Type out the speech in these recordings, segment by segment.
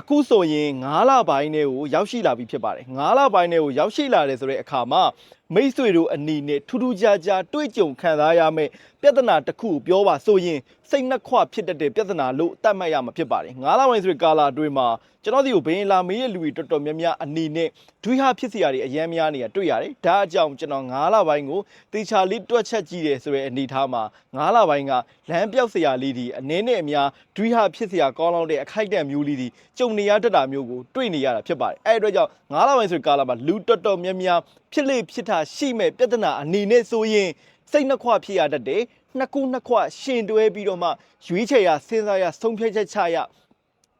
အခုဆိုရင်9လပိုင်းထဲကိုရောက်ရှိလာပြီဖြစ်ပါတယ်9လပိုင်းထဲကိုရောက်ရှိလာတယ်ဆိုတဲ့အခါမှာမိတ်ဆွေတို့အနီနဲ့ထူးထူးခြားခြားတွေ့ကြုံခံစားရမယ့်ပြဿနာတစ်ခုကိုပြောပါဆိုရင်စိတ်နှက်ခွဖြစ်တတ်တဲ့ပြဿနာလို့အတ်မှတ်ရမှာဖြစ်ပါတယ်9လပိုင်းဆိုတဲ့ကာလအတွင်းမှာကျွန်တော်ဒီကိုဘင်းလာမေးရဲ့လူတွေတော်တော်များများအနီနဲ့ဒွိဟဖြစ်စရာတွေအများများနေရတွေ့ရတယ်ဒါအကြောင်းကျွန်တော်9လပိုင်းကိုတေချာလေးတွက်ချက်ကြည့်တယ်ဆိုတဲ့အနေထားမှာ9လပိုင်းကလမ်းပြောက်စရာလေးဒီအနေနဲ့အများဒွိဟဖြစ်စရာကောင်းလောက်တဲ့အခိုက်အတန့်မျိုးလေးဒီကြုံနေရတတ်တာမျိုးကိုတွေ့နေရတာဖြစ်ပါတယ်အဲ့ဒီအတွက်ကြောင့်9လပိုင်းဆိုတဲ့ကာလမှာလူတော်တော်များများဖြစ်လေဖြစ်တာရှိမဲ့ပြဿနာအနေနဲ့ဆိုရင်စိတ်နှခွဖြစ်ရတတ်တယ်နှစ်ခုနှစ်ခွရှင်တွဲပြီးတော့မှရွေးချယ်ရစဉ်းစားရဆုံးဖြတ်ချက်ချရ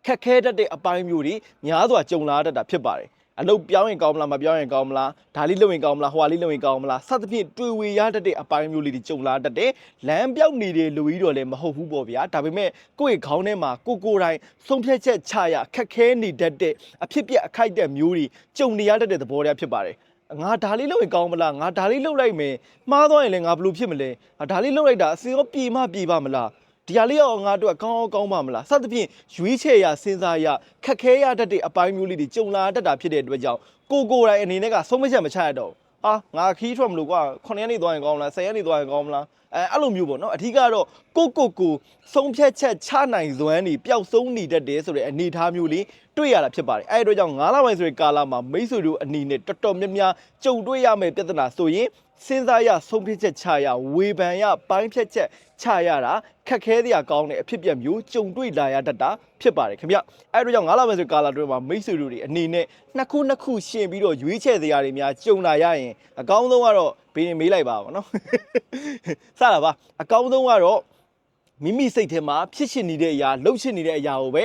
ခက်ခဲတတ်တဲ့အပိုင်းမျိုးတွေများစွာကြုံလာတတ်တာဖြစ်ပါတယ်အလုပ်ပြောင်းရင်ကောင်းမလားမပြောင်းရင်ကောင်းမလားဒါလေးလုပ်ရင်ကောင်းမလားဟိုဟာလေးလုပ်ရင်ကောင်းမလားစသဖြင့်တွေ့ဝေရတတ်တဲ့အပိုင်းမျိုးလေးတွေကြုံလာတတ်တယ်လမ်းပြောင်းနေတဲ့လူကြီးတော်လည်းမဟုတ်ဘူးပေါ့ဗျာဒါပေမဲ့ကိုယ့်ရဲ့ခေါင်းထဲမှာကိုကိုယ်တိုင်ဆုံးဖြတ်ချက်ချရခက်ခဲနေတတ်တဲ့အဖြစ်ပြက်အခိုက်အတန့်မျိုးတွေကြုံနေရတတ်တဲ့သဘောတရားဖြစ်ပါတယ် ငါဒါလေးလုပ်ရင်ကောင်းမလားငါဒါလေးလုပ်လိုက်မယ်မှားသွားရင်လည်းငါဘယ်လိုဖြစ်မလဲငါဒါလေးလုပ်လိုက်တာအစင်ရောပြေမပြေပါမလားဒီဟာလေးရောငါတို့ကကောင်းအောင်ကောင်းပါမလားစသဖြင့်ရွေးချယ်ရစဉ်းစားရခက်ခဲရတတ်တဲ့အပိုင်းမျိုးလေးတွေကြုံလာတတ်တာဖြစ်တဲ့အတွက်ကြောင့်ကိုကိုယ်တိုင်အနေနဲ့ကဆုံးမချက်မချရတော့ဘူးဟာငါခီးထွက်မလို့ကွာ9ရက်နေသွားရင်ကောင်းမလား10ရက်နေသွားရင်ကောင်းမလားအဲအဲ့လိုမျိုးပေါ့နော်အထူးကတော့ကိုကိုကိုဆုံးဖြတ်ချက်ချနိုင်စွမ်းနေပျောက်ဆုံးနေတတ်တယ်ဆိုတဲ့အနေအထားမျိုးလေး တွေ့ရတာဖြစ်ပါတယ်အဲ့ဒီအတွက်ကြောင့်9လပိုင်းဆိုတဲ့ကာလမှာမိတ်ဆွေတို့အနေနဲ့တော်တော်များများကြုံတွေ့ရမယ့်ပြဿနာဆိုရင်စဉ်းစားရဆုံးဖြတ်ချက်ချရဝေဖန်ရပိုင်းဖြတ်ချက်ချရတာခက်ခဲစရာကောင်းတဲ့အဖြစ်အပျက်မျိုးကြုံတွေ့လာရတတ်တာဖြစ်ပါတယ်ခင်ဗျအဲ့ဒါကြောင့်9လပိုင်းဆိုကာလာတွဲမှာမိတ်ဆွေတို့တွေအနေနဲ့နှစ်ခုနှစ်ခုရှင်ပြီးတော့ရွေးချယ်စရာတွေများကြုံလာရရင်အကောင်းဆုံးကတော့ဘေးရင်မေးလိုက်ပါဗောနော်စတာပါအကောင်းဆုံးကတော့ မိမိစိတ်ထဲမှာဖြစ်ရှင်နေတဲ့အရာလှုပ်ရှင်နေတဲ့အရာကိုပဲ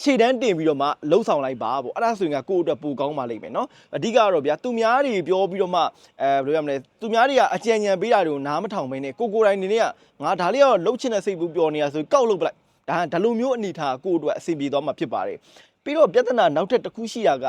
ရှေ့တန်းတင်ပြီးတော့မှလှုပ်ဆောင်လိုက်ပါပေါ့အဲ့ဒါဆိုရင်ကကိုယ့်အတွက်ပိုကောင်းပါလိမ့်မယ်နော်အဓိကတော့ဗျာသူများတွေပြောပြီးတော့မှအဲဘယ်လိုရမလဲသူများတွေကအကြံဉာဏ်ပေးတာတွေကိုနားမထောင်ဘဲနဲ့ကိုကိုယ်တိုင်နေနေကငါဒါလေးတော့လှုပ်ချင်တဲ့စိတ်ဘူးပြောနေရဆိုကောက်လှုပ်ပလိုက်ဒါဒါလိုမျိုးအနေထားကိုယ့်အတွက်အစီပြေသွားမှာဖြစ်ပါတယ်ပြီးတော့ပြဿနာနောက်ထပ်တစ်ခုရှိတာက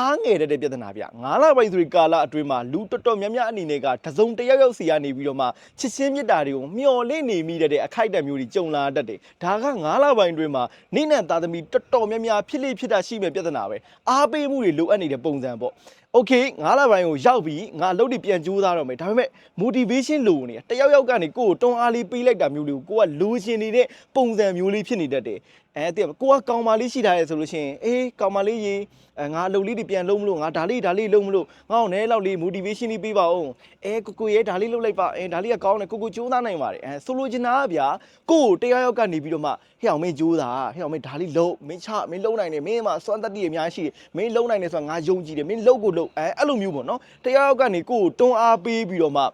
အားငယ်တဲ့ပြဿနာဗျ9လပိုင်းဆိုရင်ကာလအတွင်းမှာလူတော်တော်များများအနေနဲ့ကတစုံတစ်ယောက်ယောက်စီကနေပြီးတော့မှချစ်ချင်းမြတ်တာတွေကိုမျော်လင့်နေမိတဲ့အခိုက်အတန့်မျိုးတွေကြုံလာတတ်တယ်ဒါက9လပိုင်းအတွင်းမှာနိနဲ့သားသမီးတော်တော်များများဖြစ်လိဖြစ်တာရှိမဲ့ပြဿနာပဲအားပေးမှုတွေလိုအပ်နေတဲ့ပုံစံပေါ့ โอเค9လပိုင်းကိုရောက်ပြီးငါအလုပ်တွေပြန်ကြိုးစားတော့မယ်ဒါပေမဲ့ motivation လိုနေတယောက်ယောက်ကနေကိုယ်ကိုတွန်းအားလေးပေးလိုက်တာမျိုးလေးကိုကိုကလိုချင်နေတဲ့ပုံစံမျိုးလေးဖြစ်နေတတ်တယ်အဲတကယ်ကိုကကောင်မလေးရှိထားရဲဆိုလို့ရှိရင်အေးကောင်မလေးရေအဲငါအလုပ်လေးတွေပြန်လုပ်မလို့ငါဒါလေးဒါလေးလုပ်မလို့ငါ့ကိုလည်းလောက်လေး motivation လေးပေးပါဦးအဲကိုကိုရဲဒါလေးလုပ်လိုက်ပါအဲဒါလေးကကောင်းတယ်ကိုကိုကြိုးစားနိုင်ပါတယ်အဲဆိုလိုချင်တာကဗျာကိုကိုတယောက်ယောက်ကနေပြီးတော့မှဟဲ့အောင်မင်းကြိုးစားဟဲ့အောင်မင်းဒါလေးလုပ်မင်းချမင်းလုပ်နိုင်တယ်မင်းမှာစွမ်းတတ္တိအများရှိတယ်မင်းလုပ်နိုင်တယ်ဆိုတာငါယုံကြည်တယ်မင်းလုပ်ကိုလုပ် ုပ်အဲအဲ့လိုမျိုးပေါ့နော်တယောက်ယောက်ကနေကိုကိုတွန်းအားပေးပြီးတော့မှ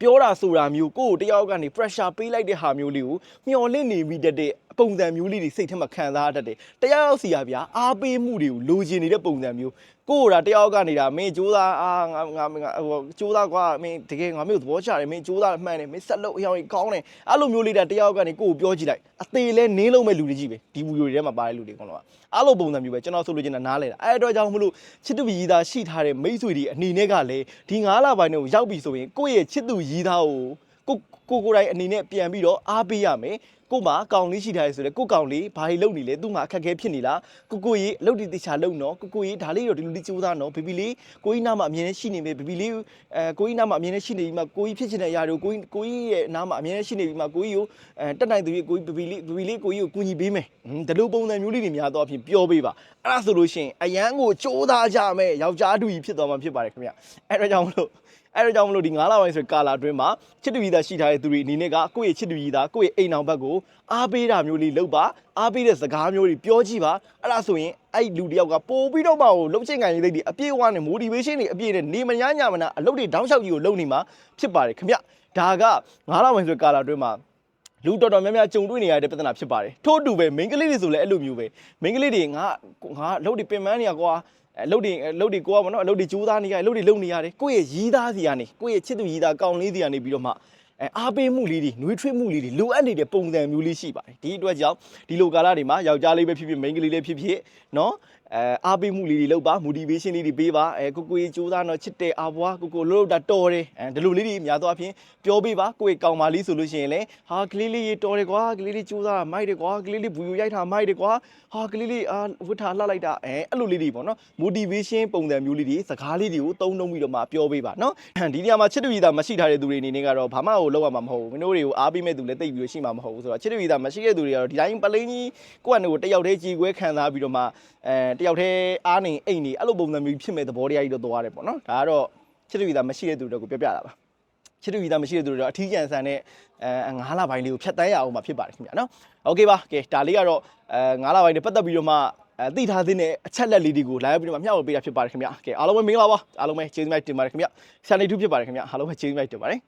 ပြောတာဆိုတာမျိုးကိုယ့်ကိုတယောက်ကနေ pressure ပေးလိုက်တဲ့ဟာမျိုးလေးကိုမျော်လင့်နေပြီးတတ်တဲ့ပုံစံမျိုးလေးတွေစိတ်ထဲမှာခံစားရတတ်တယ်။တယောက်ယောက်စီရဗျာအားပေးမှုတွေကိုလိုချင်နေတဲ့ပုံစံမျိုး ကိုယ့်ကိုယ်တယောက်ကနေဒါမင်းစူးစားအာငါငါငါဟိုစူးစားကွာမင်းတကယ်ငါမျိုးသဘောချတယ်မင်းစူးစားမှန်တယ်မင်းဆက်လုပ်အရောင်ကြီးကောင်းတယ်အဲ့လိုမျိုးလေးတယောက်ကနေကိုယ့်ကိုပြောကြည့်လိုက်အသေးလဲနင်းလုံးမဲ့လူတွေကြီးပဲဒီဗီဒီယိုတွေထဲမှာပါတဲ့လူတွေကတော့အဲ့လိုပုံစံမျိုးပဲကျွန်တော်ဆိုလိုချင်တာနားလဲတာအဲ့တော့ကြောင့်မလို့ချစ်သူရည်သားရှိထားတဲ့မိတ်ဆွေတွေအနေနဲ့ကလည်းဒီ9လပိုင်းတွေကိုရောက်ပြီဆိုရင်ကိုယ့်ရဲ့ချစ်သူရည်သားကိုကို ကိုကိုယ်တိုင်အနေနဲ့ပြန်ပြီးတော့အားပေးရမယ်ကို့မှာကောင်လေးရှိထားရဆိုတော့ကို့ကောင်လေးဘာတွေလုပ်နေလဲသူ့မှာအခက်အခဲဖြစ်နေလားကိုကိုကြီးအလုပ်တွေတေချာလုပ်နော်ကိုကိုကြီးဒါလေးတော့ဒီလိုလေးစူးစမ်းနော်ဘေဘီလေးကိုကြီးနားမှာအမြင်နဲ့ရှိနေမယ်ဘေဘီလေးအဲကိုကြီးနားမှာအမြင်နဲ့ရှိနေပြီးမှကိုကြီးဖြစ်ချင်တဲ့အရာတွေကိုကိုကြီးကိုကြီးရဲ့နားမှာအမြင်နဲ့ရှိနေပြီးမှကိုကြီးကိုအဲတက်နိုင်သူကြီးကိုကြီးဘေဘီလေးဘေဘီလေးကိုကြီးကိုကူညီပေးမယ်ဟွန်းဒီလိုပုံစံမျိုးလေးတွေများတော့အဖြစ်ပြောပေးပါအဲ့ဒါဆိုလို့ရှိရင်အရန်ကိုစူးစားကြမယ်ယောက်ျားတူကြီးဖြစ်သွားမှာဖြစ်ပါတယ်ခင်ဗျအဲ့ဒါကြောင့်မလို့အဲ့ဒါကြောင့်မလို့ဒီ9လပိုင်းဆိုကာလာအတွင်းမှာချစ်တူကြီးသားရှိထားတဲ့သူတွေအနေနဲ့ကကိုယ့်ရဲ့ချစ်တူကြီးသားကိုယ့်ရဲ့အိမ်အောင်ဘက်ကိုအားပေးတာမျိုးလေးလုပ်ပါအားပေးတဲ့စကားမျိုးတွေပြောကြည့်ပါအဲ့ဒါဆိုရင်အဲ့လူတယောက်ကပို့ပြီးတော့မှဟိုလှုပ်ချင်ကန်ရေးသိတွေအပြည့်အဝနဲ့ motivation တွေအပြည့်နဲ့နေမညာညာမနာအလုပ်တွေတောင်းလျှောက်ကြီးကိုလုပ်နေမှာဖြစ်ပါတယ်ခင်ဗျဒါက9လပိုင်းဆိုကာလာအတွင်းမှာလူတော်တော်များများကြုံတွေ့နေရတဲ့ပြဿနာဖြစ်ပါတယ်ထို့အတူပဲမိန်းကလေးတွေဆိုလည်းအဲ့လိုမျိုးပဲမိန်းကလေးတွေငါငါအလုပ်တွေပင်ပန်းနေရကွာအလုပ်တွေအလုပ်တွေကိုကဗောနော်အလုပ်တွေကြိုးစားနေရတယ်အလုပ်တွေလုပ်နေရတယ်ကိုယ့်ရဲ့ရီးသားစီကနေကိုယ့်ရဲ့ချစ်သူရီးသားကောင်းလေးစီကနေပြီးတော့မှ အဲအားပေးမှုလေးတွေနှွေးထွေးမှုလေးတွေလိုအပ်နေတဲ့ပုံစံမျိုးလေးရှိပါတယ်ဒီအတွက်ကြောင့်ဒီလိုကာလတွေမှာယောက်ျားလေးပဲဖြစ်ဖြစ်မိန်းကလေးလေးဖြစ်ဖြစ်နော် အဲအားပေးမှုလေးတွေလုပ်ပါ motivation လေးတွေပေးပါအဲကိုကိုကြီးစူးစမ်းတော့ချစ်တယ်အာဘွားကိုကိုလို့တာတော်တယ်အဲဒီလိုလေးတွေများသောအားဖြင့်ပြောပေးပါကိုယ့်ကောင်မလေးဆိုလို့ရှိရင်လည်းဟာကလေးလေးရေတော်တယ်ကွာကလေးလေးစူးစမ်းတာမိုက်တယ်ကွာကလေးလေးဘူယူရိုက်တာမိုက်တယ်ကွာဟာကလေးလေးအာဝတ်ထားလှလိုက်တာအဲအဲ့လိုလေးတွေပေါ့နော် motivation ပုံစံမျိုးလေးတွေစကားလေးတွေကိုတုံးတုံးပြီးတော့မှပြောပေးပါနော်ဒီနေရာမှာချစ်တူရည်သားမရှိထားတဲ့သူတွေအနေနဲ့ကတော့ဘာမှကိုလောက်ရမှာမဟုတ်ဘူးမင်းတို့တွေကိုအားပေးမဲ့သူလည်းတိတ်ပြီးရှိမှာမဟုတ်ဘူးဆိုတော့ချစ်တူရည်သားမရှိတဲ့သူတွေကတော့ဒီတိုင်းပလိန်းကြီးကိုယ့်အနေကိုတယောက်တည်းကြည်ခွဲခံစားပြီးတော့မှအဲတယောက်တည်းအားနေအိတ်နေအဲ့လိုပုံစံမျိုးဖြစ်မဲ့သဘောတရားကြီးတော့သွားရတယ်ပေါ့နော်ဒါကတော့ချစ်တူရည်သားမရှိတဲ့သူတွေကိုပြောပြတာပါ ချစ်တူရီသားမရှိတဲ့သူတွေတော့အထီးကျန်ဆန်တဲ့အဲငါးလပိုင်းလေးကိုဖြတ်တန်းရအောင်မှာဖြစ်ပါတယ်ခင်ဗျာနော်โอเคပါကဲဒါလေးကတော့အဲငါးလပိုင်းနဲ့ပတ်သက်ပြီးတော့မှအဲသိထားတဲ့အချက်လက်လေးတွေကိုလာရောက်ပြီးတော့မှမျှဝေပေးတာဖြစ်ပါတယ်ခင်ဗျာကဲအားလုံးပဲမင်္ဂလာပါအားလုံးပဲကျေးဇူးများတင်ပါတယ်ခင်ဗျာဆန်နေတူဖြစ်ပါတယ်ခင်ဗျာအားလုံးပဲကျေးဇူးများတင်ပါတယ်